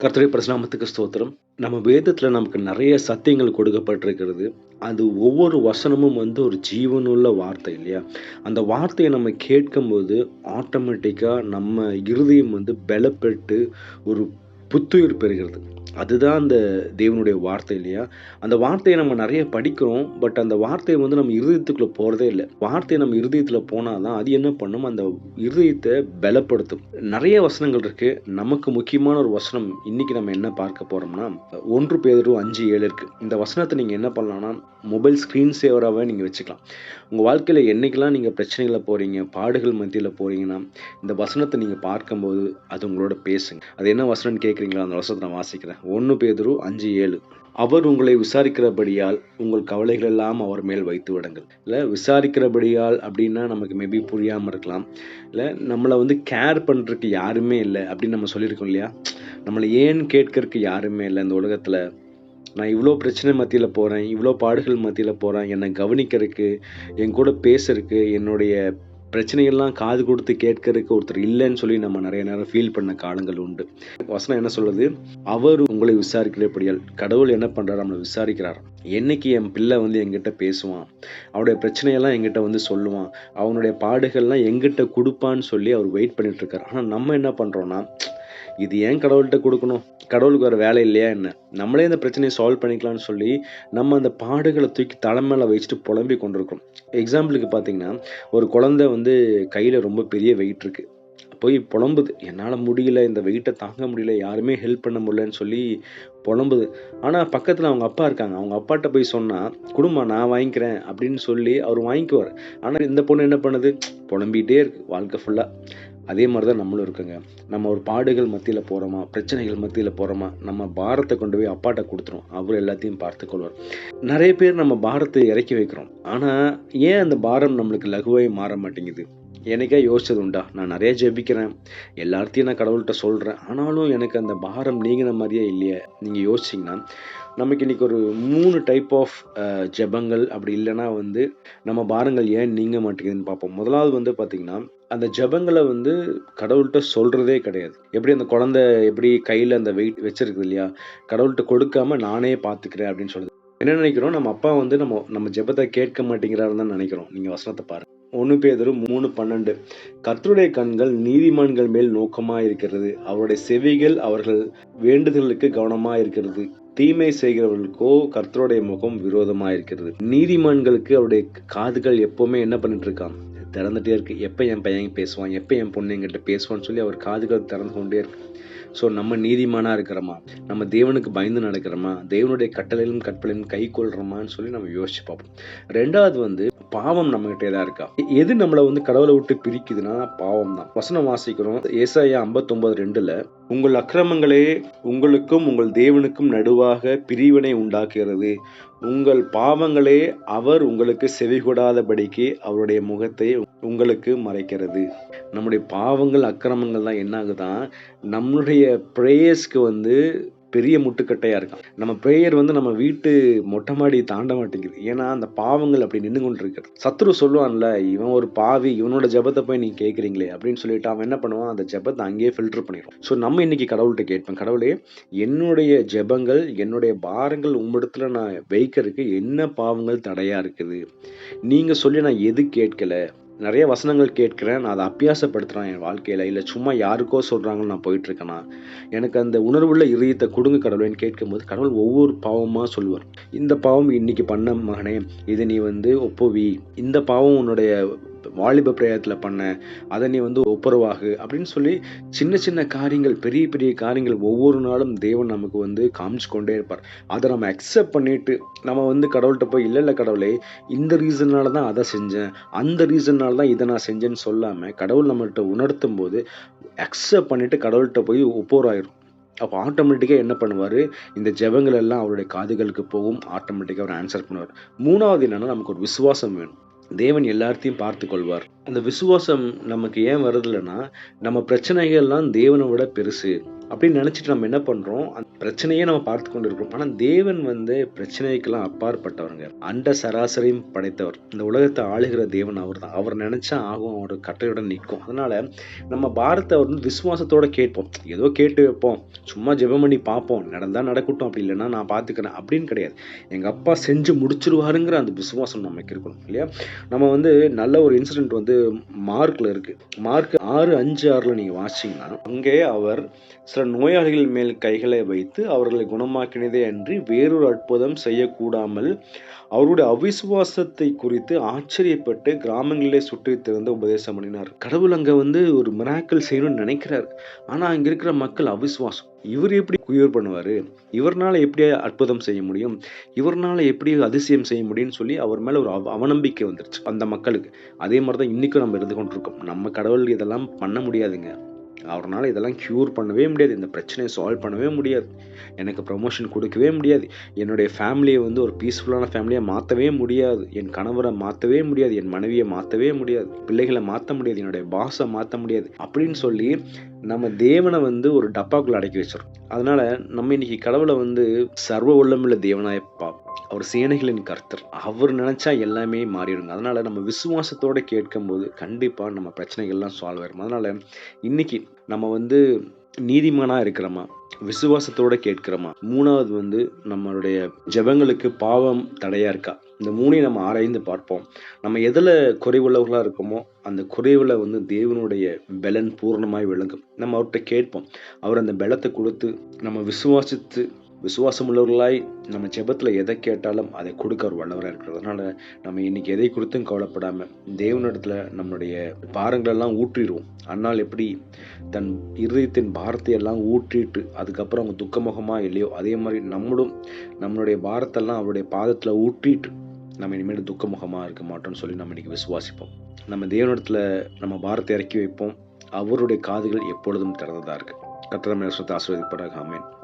கர்த்தரை பிரசனாமத்துக்கு ஸ்தோத்திரம். நம்ம வேதத்தில் நமக்கு நிறைய சத்தியங்கள் கொடுக்கப்பட்டிருக்கிறது. அது ஒவ்வொரு வசனமும் வந்து ஒரு ஜீவனுள்ள வார்த்தை இல்லையா? அந்த வார்த்தையை நம்ம கேட்கும்போது ஆட்டோமேட்டிக்காக நம்ம இருதயம் வந்து பலப்பட்டு ஒரு புத்துயிர் பெறுகிறது. அதுதான் அந்த தேவனுடைய வார்த்தை இல்லையா? அந்த வார்த்தையை நம்ம நிறைய படிக்கிறோம். பட் அந்த வார்த்தையை வந்து நம்ம இருதயத்துக்குள்ளே போகிறதே இல்லை. வார்த்தையை நம்ம இருதயத்தில் போனால் தான் அது என்ன பண்ணும்? அந்த இருதயத்தை பலப்படுத்தும். நிறைய வசனங்கள் இருக்கு. நமக்கு முக்கியமான ஒரு வசனம் இன்னைக்கு நம்ம என்ன பார்க்க போறோம்னா ஒன்று பேரும் அஞ்சு ஏழு இருக்கு. இந்த வசனத்தை நீங்கள் என்ன பண்ணலாம்னா மொபைல் ஸ்க்ரீன் சேவராகவே நீங்கள் வச்சுக்கலாம். உங்கள் வாழ்க்கையில் என்னைக்கெல்லாம் நீங்கள் பிரச்சனைகளை போகிறீங்க பாடுகள் மத்தியில் போகிறீங்கன்னா இந்த வசனத்தை நீங்கள் பார்க்கும்போது அது உங்களோட பேசுங்க. அது என்ன வசனம்னு கேட்குறீங்களா? அந்த வசனத்தை நான் வாசிக்கிறேன். ஒன்று பேதுரு அஞ்சு ஏழு. அவர் உங்களை விசாரிக்கிறபடியால் உங்கள் கவலைகள் எல்லாம் அவர் மேல் வைத்து விடுங்கள். இல்லை விசாரிக்கிறபடியால் அப்படின்னா நமக்கு மேபி புரியாமல் இருக்கலாம். இல்லை நம்மளை வந்து கேர் பண்ணுறதுக்கு யாருமே இல்லை அப்படின்னு நம்ம சொல்லியிருக்கோம் இல்லையா? நம்மளை ஏன் கேட்கறதுக்கு யாருமே இல்லை இந்த உலகத்தில்? நான் இவ்வளோ பிரச்சனை மத்தியில் போகிறேன் இவ்வளோ பாடுகள் மத்தியில் போகிறேன் என்னை கவனிக்கிறதுக்கு என் கூட பேசுறதுக்கு என்னுடைய பிரச்சனைகள்லாம் காது கொடுத்து கேட்கறதுக்கு ஒருத்தர் இல்லைன்னு சொல்லி நம்ம நிறைய நேரம் ஃபீல் பண்ண காலங்கள் உண்டு. வசனம் என்ன சொல்லுது? அவர் உங்களை விசாரிக்கிறபடியால் கடவுள் என்ன பண்ணுறாரு நம்மளை விசாரிக்கிறார். என்னைக்கு என் பிள்ளை வந்து எங்கிட்ட பேசுவான்? அவனுடைய பிரச்சனையெல்லாம் எங்கிட்ட வந்து சொல்லுவான். அவனுடைய பாடுகள்லாம் எங்கிட்ட கொடுப்பான்னு சொல்லி அவர் வெயிட் பண்ணிட்டு இருக்காரு. ஆனால் நம்ம என்ன பண்ணுறோன்னா இது ஏன் கடவுள்கிட்ட கொடுக்கணும்? கடவுளுக்கு வேறு வேலை இல்லையா என்ன? நம்மளே இந்த பிரச்சனையை சால்வ் பண்ணிக்கலாம்னு சொல்லி நம்ம அந்த பாடுகளை தூக்கி தலைமையில் வச்சுட்டு புலம்பி கொண்டிருக்கோம் எக்ஸாம்பிளுக்கு பார்த்தீங்கன்னா ஒரு குழந்தை வந்து கையில் ரொம்ப பெரிய வெயிட் இருக்கு. போய் புலம்புது. என்னால் முடியல இந்த வெயிட்டை தாங்க முடியல யாருமே ஹெல்ப் பண்ண முடியலன்னு சொல்லி புலம்புது. ஆனால் பக்கத்தில் அவங்க அப்பா இருக்காங்க. அவங்க அப்பாட்ட போய் சொன்னால் குடும்பம் நான் வாங்கிக்கிறேன் அப்படின்னு சொல்லி அவர் வாங்கிக்குவார். ஆனால் இந்த பொண்ணு என்ன பண்ணுது? புலம்பிகிட்டே இருக்கு வாழ்க்கை ஃபுல்லாக அதே மாதிரி தான் நம்மளும் இருக்குங்க. நம்ம ஒரு பாடுகள் மத்தியில் போகிறோமா பிரச்சனைகள் மத்தியில் போகிறோமா நம்ம பாரத்தை கொண்டு போய் அப்பாட்ட கொடுத்துரும். அவர் எல்லாத்தையும் பார்த்துக்கொள்வார் நிறைய பேர் நம்ம பாரத்தை இறக்கி வைக்கிறோம். ஆனால் ஏன் அந்த பாரம் நம்மளுக்கு லகுவாய் மாற மாட்டேங்குது? எனக்கே யோசிச்சது உண்டா? நான் நிறைய ஜெபிக்கிறேன். எல்லாத்தையும் நான் கடவுள்கிட்ட சொல்கிறேன் ஆனாலும் எனக்கு அந்த பாரம் நீங்கின மாதிரியே இல்லையே. நீங்கள் யோசிச்சிங்கன்னா நமக்கு இன்றைக்கி ஒரு மூணு டைப் ஆஃப் ஜெபங்கள் அப்படி இல்லைன்னா வந்து நம்ம பாரங்கள் ஏன் நீங்க மாட்டேங்குதுன்னு பார்ப்போம். முதலாவது வந்து பார்த்திங்கன்னா அந்த ஜெபங்களை வந்து கடவுள்கிட்ட சொல்கிறதே கிடையாது. எப்படி அந்த குழந்தை எப்படி கையில் அந்த வெயிட் வச்சிருக்குது இல்லையா? கடவுள்கிட்ட கொடுக்காம நானே பார்த்துக்கிறேன் அப்படின்னு சொல்லுது என்ன நினைக்கிறோம்? நம்ம அப்பா வந்து நம்ம நம்ம ஜெபத்தை கேட்க மாட்டேங்கிறாருன்னு தான் நினைக்கிறோம். நீங்கள் வசனத்தை பாருங்கள் ஒன்று பேதரும் மூணு பன்னெண்டு. கர்த்தருடைய கண்கள் நீதிமான்கள் மேல் நோக்கமாக இருக்கிறது அவருடைய செவிகள் அவர்கள் வேண்டுதலுக்கு கவனமாக இருக்கிறது தீமை செய்கிறவர்களுக்கோ கர்த்தருடைய முகம் விரோதமாக இருக்கிறது நீதிமான்களுக்கு அவருடைய காதுகள் எப்போவுமே என்ன பண்ணிட்டு இருக்கான் திறந்துட்டே இருக்கு. எப்போ என் பையன் பேசுவான்? எப்போ என் பொண்ணு என்கிட்ட பேசுவான்னு சொல்லி அவர் காதுகள் திறந்து கொண்டே இருக்கு. ஸோ நம்ம நீதிமானாக இருக்கிறோமா? நம்ம தேவனுக்கு பயந்து நடக்கிறோமா? தேவனுடைய கட்டளையிலும் கற்பலையும் கை கொள்றோமான்னு சொல்லி நம்ம யோசிச்சு பார்ப்போம். ரெண்டாவது வந்து பாவம் நம்மகிட்டே தான் இருக்கா? எது நம்மளை வந்து கடவுளை விட்டு பிரிக்குதுன்னா பாவம் தான். வசனம் வாசிக்கிறோம். ஏசாயா ஐம்பத்தொன்பது ரெண்டுல உங்கள் அக்கிரமங்களே உங்களுக்கும் உங்கள் தேவனுக்கும் நடுவாக பிரிவினை உண்டாக்குகிறது. உங்கள் பாவங்களே அவர் உங்களுக்கு செவிகொடாதபடிக்கு அவருடைய முகத்தை உங்களுக்கு மறைக்கிறது. நம்முடைய பாவங்கள் அக்கிரமங்கள் தான் என்ன ஆகுதான் நம்மளுடைய ப்ரேயர்ஸ்க்கு வந்து பெரிய முட்டுக்கட்டையாக இருக்கும் நம்ம ப்ரேயர் வந்து நம்ம வீட்டு மொட்டை மாடி தாண்ட மாட்டேங்குது. ஏன்னா அந்த பாவங்கள் அப்படி நின்று கொண்டு இருக்கிறது சத்ரு சொல்லுவான்ல இவன் ஒரு பாவி இவனோட ஜபத்தை போய் நீங்கள் கேட்குறீங்களே அப்படின்னு சொல்லிட்டு அவன் என்ன பண்ணுவான் அந்த ஜபத்தை அங்கேயே ஃபில்டர் பண்ணிடுவான். ஸோ நம்ம இன்னைக்கு கடவுள்கிட்ட கேட்பேன் கடவுளே என்னுடைய ஜெபங்கள் என்னுடைய பாரங்கள் உம்மிடத்துல நான் வைக்கிறதுக்கு என்ன பாவங்கள் தடையாக இருக்குது? நீங்கள் சொல்லி நான் எது கேட்கல? நிறைய வசனங்கள் கேட்கிறேன். நான் அதை அப்பியாசப்படுத்துகிறேன் என் வாழ்க்கையில். இல்லை சும்மா யாருக்கோ சொல்கிறாங்கன்னு நான் போயிட்டுருக்கேனா? எனக்கு அந்த உணர்வுள்ள இதயத்தை கொடுங்க கடவுளேன்னு கேட்கும்போது கடவுள் ஒவ்வொரு பாவமாக சொல்லுவார். இந்த பாவம் இன்னைக்கு பண்ண மகனே இதை நீ வந்து ஒப்புவி. இந்த பாவம் உன்னுடைய வாலிப பிரயத்தில் பண்ண அதை நீ வந்து ஒப்புரவாகு அப்படின்னு சொல்லி சின்ன சின்ன காரியங்கள் பெரிய பெரிய காரியங்கள் ஒவ்வொரு நாளும் தேவன் நமக்கு வந்து காமிச்சு கொண்டே இருப்பார். அதை நம்ம அக்செப்ட் பண்ணிட்டு நம்ம வந்து கடவுள்கிட்ட போய் இல்லை இல்லை கடவுளே இந்த ரீசன்னால தான் அதை செஞ்சேன். அந்த ரீசன்னால தான் இதை நான் செஞ்சேன்னு சொல்லாமல் கடவுள் நம்மள்கிட்ட உணர்த்தும் போது அக்செப்ட் பண்ணிட்டு கடவுள்கிட்ட போய் ஒப்போராயிரும் அப்போ ஆட்டோமேட்டிக்காக என்ன பண்ணுவார்? இந்த ஜெபங்கள் எல்லாம் அவருடைய காதுகளுக்கு போகும். ஆட்டோமேட்டிக்காக அவர் ஆன்சர் பண்ணுவார். மூணாவது என்னென்னா நமக்கு ஒரு விசுவாசம் வேணும். தேவன் எல்லாத்தையும் பார்த்து கொள்வார் அந்த விசுவாசம் நமக்கு ஏன் வருதில்லன்னா, நம்ம பிரச்சனைகள்லாம் தேவனை விட பெருசு அப்படின்னு நினச்சிட்டு நம்ம என்ன பண்ணுறோம் அந்த பிரச்சனையே நம்ம பார்த்து கொண்டு இருக்கிறோம். ஆனால் தேவன் வந்து பிரச்சனைக்கெல்லாம் அப்பாற்பட்டவருங்க. அண்ட சராசரியும் படைத்தவர். இந்த உலகத்தை ஆளுகிற தேவன் அவர் தான் அவர் நினச்சா ஆகும். அவர் கட்டளையுடன் நிற்கும் அதனால் நம்ம பாரத்த வந்து விசுவாசத்தோட கேட்போம். ஏதோ கேட்டு வைப்போம். சும்மா ஜெபம் பண்ணி பார்ப்போம். நடந்தால் நடக்கட்டும். அப்படி இல்லைன்னா நான் பார்த்துக்கிறேன் அப்படின்னு கிடையாது. எங்கள் அப்பா செஞ்சு முடிச்சிருவாருங்கிற அந்த விசுவாசம் நமக்கு இருக்கணும். இல்லையா? நம்ம வந்து நல்ல ஒரு இன்சிடென்ட் வந்து மார்க்ல இருக்கு. மார்க் 6, 5, 6ல நீங்க வாசிங்கன்னா அங்கே அவர் சில நோயாளிகள் மேல் கைகளை வைத்து அவர்களை குணமாக்கினதே அன்றி வேறொரு அற்புதம் செய்யக்கூடாமல், அவருடைய அவிசுவாசத்தை குறித்து ஆச்சரியப்பட்டு கிராமங்களிலே சுற்றி திறந்து உபதேசம் பண்ணினார். கடவுள் அங்கே வந்து ஒரு மிராக்கள் செய்யணும்னு நினைக்கிறார் ஆனால் அங்கே இருக்கிற மக்கள் அவிசுவாசம். இவர் எப்படி குயூர் பண்ணுவார் இவர்னால் எப்படி அற்புதம் செய்ய முடியும்? இவர்னால் எப்படி அதிசயம் செய்ய முடியும்னு சொல்லி அவர் மேலே ஒரு அவ அவநம்பிக்கை வந்துருச்சு. அந்த மக்களுக்கு. அதே மாதிரி தான் இன்றைக்கும் நம்ம இருந்து கொண்டிருக்கோம். நம்ம கடவுள் இதெல்லாம் பண்ண முடியாதுங்க. அவரால் இதெல்லாம் க்யூர் பண்ணவே முடியாது. இந்த பிரச்சனையை சால்வ் பண்ணவே முடியாது. எனக்கு ப்ரமோஷன் கொடுக்கவே முடியாது. என்னுடைய ஃபேமிலியை வந்து ஒரு பீஸ்ஃபுல்லான ஃபேமிலியாக மாற்றவே முடியாது. என் கணவரை மாற்றவே முடியாது. என் மனைவியை மாற்றவே முடியாது. பிள்ளைகளை மாற்ற முடியாது. என்னுடைய பாசை மாற்ற முடியாது. அப்படின்னு சொல்லி நம்ம தேவனை வந்து ஒரு டப்பாக்குள்ளே அடக்கி வச்சிடும் அதனால் நம்ம இன்னைக்கு கடவுளை வந்து சர்வ வல்லமையுள்ள தேவனாய் பார்ப்போம். அவர் சேனைகளின் கர்த்தர். அவர் நினச்சா எல்லாமே மாறிடுங்க. அதனால் நம்ம விசுவாசத்தோடு கேட்கும்போது கண்டிப்பாக நம்ம பிரச்சனைகள்லாம் சால்வ் ஆயிரும். அதனால் இன்றைக்கி நம்ம வந்து நீதிமானாக இருக்கிறோமா? விசுவாசத்தோடு கேட்கிறோமா? மூணாவது வந்து நம்மளுடைய ஜெபங்களுக்கு பாவம் தடையாக இருக்கா? இந்த மூணையும் நம்ம ஆராய்ந்து பார்ப்போம். நம்ம எதில் குறைவுள்ளவர்களாக இருக்கோமோ, அந்த குறைவில் வந்து தேவனுடைய பெலன் பூர்ணமாய் விளங்கும். நம்ம அவர்கிட்ட கேட்போம். அவர் அந்த பலத்தை கொடுத்து நம்ம விசுவாசித்து விசுவாசம் உள்ளவர்களாய் நம்ம ஜெபத்தில் எதை கேட்டாலும் அதை கொடுக்க ஒரு வல்லவராக இருக்கிறதுனால நம்ம இன்னைக்கு எதை குறித்தும் கவலைப்படாமல் தேவனிடத்தில் நம்மளுடைய பாரங்களெல்லாம் ஊற்றிடுவோம் அன்னால் எப்படி தன் இருதயத்தின் பாரத்தை எல்லாம் ஊற்றிட்டு அதுக்கப்புறம் அவங்க துக்கமுகமாக இல்லையோ, அதே மாதிரி நம்மளும் நம்மளுடைய பாரத்தெல்லாம் அவருடைய பாதத்தில் ஊற்றிட்டு நம்ம இனிமேல் துக்கமுகமாக இருக்க மாட்டோம்னு சொல்லி நம்ம இன்றைக்கி விசுவாசிப்போம். நம்ம தேவனிடத்தில் நம்ம பாரத்தை இறக்கி வைப்போம். அவருடைய காதுகள் எப்பொழுதும் திறந்ததாக இருக்குது கத்திரமே நம்மை ஆசீர்வதிப்பாராக. ஆமென்.